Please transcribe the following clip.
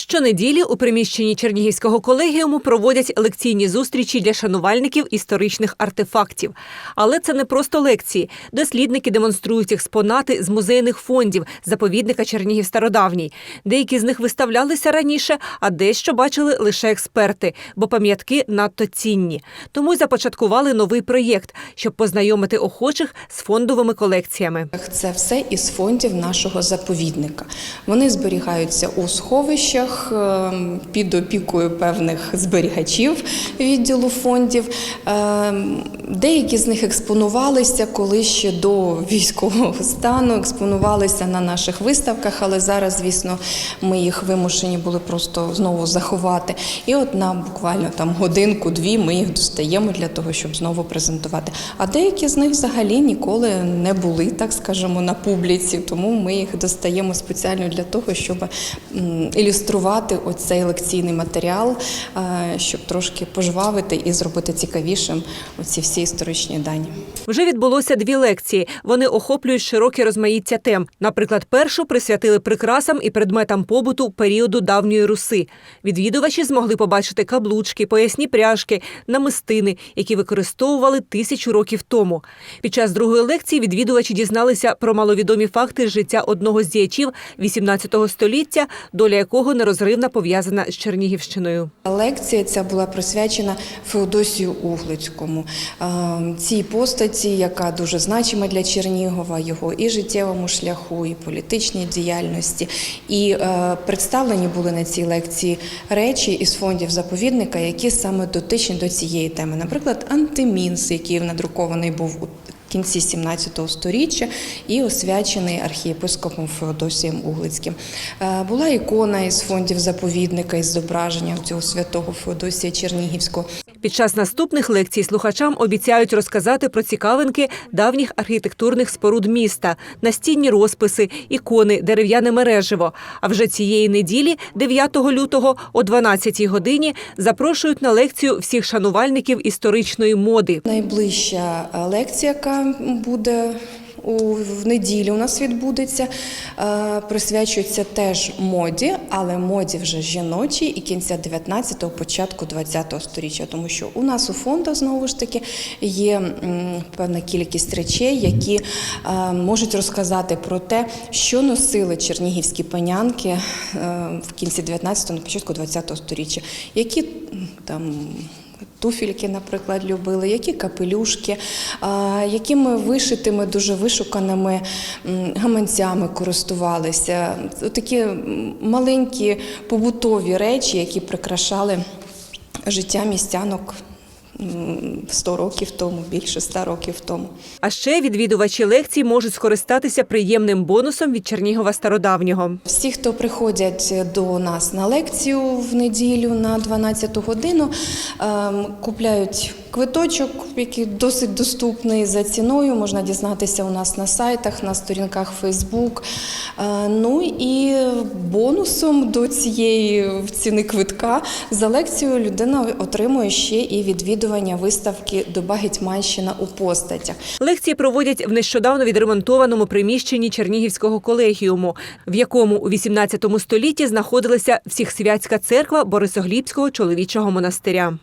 Щонеділі у приміщенні Чернігівського колегіуму проводять лекційні зустрічі для шанувальників історичних артефактів. Але це не просто лекції. Дослідники демонструють експонати з музейних фондів заповідника Чернігів Стародавній. Деякі з них виставлялися раніше, а дещо бачили лише експерти, бо пам'ятки надто цінні. Тому й започаткували новий проєкт, щоб познайомити охочих з фондовими колекціями. Це все із фондів нашого заповідника. Вони зберігаються у сховищах е, під опікою певних зберігачів відділу фондів. Е, Деякі з них експонувалися коли ще до військового стану, експонувалися на наших виставках, але зараз, звісно, ми їх вимушені були просто знову заховати. І от на буквально там годинку-дві ми їх достаємо для того, щоб знову презентувати. А деякі з них взагалі ніколи не були, так скажемо, на публіці, тому ми їх достаємо спеціально для того, щоб м, ілюструвати оцей лекційний матеріал, е, щоб трошки пожвавити і зробити цікавішим оці всі історичні дані. Вже відбулося дві лекції. Вони охоплюють широке розмаїття тем. Наприклад, першу присвятили прикрасам і предметам побуту періоду давньої руси. Відвідувачі змогли побачити каблучки, поясні пряжки, намистини, які використовували тисячу років тому. Під час другої лекції відвідувачі дізналися про маловідомі факти життя одного з діячів 18 століття, доля якого нерозривно пов'язана з Чернігівщиною. Лекція ця була присвячена Феодосію Углицькому, Е, цій постаті, яка дуже значима для Чернігова, його і життєвому шляху, і політичній діяльності. І е, представлені були на цій лекції речі із фондів заповідника, які саме дотичні до цієї теми. Наприклад, антимінс, який надрукований був кінці 17 століття і освячений архієпископом Феодосієм Углицьким. Е, Була ікона із фондів заповідника із зображенням цього святого Феодосія Чернігівського. Під час наступних лекцій слухачам обіцяють розказати про цікавинки давніх архітектурних споруд міста, настінні розписи, ікони, дерев'яне мереживо. А вже цієї неділі, 9 лютого, о 12 годині, запрошують на лекцію всіх шанувальників історичної моди. Найближча лекція, яка буде в неділю у нас відбудеться, е, присвячується теж моді, але моді вже жіночій і кінця 19-го, початку 20-го сторіччя, тому що у нас у фондах знову ж таки є певна кількість речей, які е, можуть розказати про те, що носили чернігівські панянки е, в кінці 19-го, на початку 20-го сторіччя, які там. Туфільки, наприклад, любили, які капелюшки, якими вишитими, дуже вишуканими гаманцями користувалися. Такі маленькі побутові речі, які прикрашали життя містянок 100 років тому, більше 100 років тому. А ще відвідувачі лекцій можуть скористатися приємним бонусом від Чернігова Стародавнього. Всі, хто приходять до нас на лекцію в неділю на 12 годину, ем, купляють квиточок, який досить доступний за ціною. Можна дізнатися у нас на сайтах, на сторінках. Е, Ну і бонусом до цієї ціни квитка за лекцію людина отримує ще і відвідування виставки Доба Гетьманщина у постатях. Лекції проводять в нещодавно відремонтованому приміщенні Чернігівського колегіуму, в якому у 18 столітті знаходилася Всіхсвятська церква Борисоглібського чоловічого монастиря.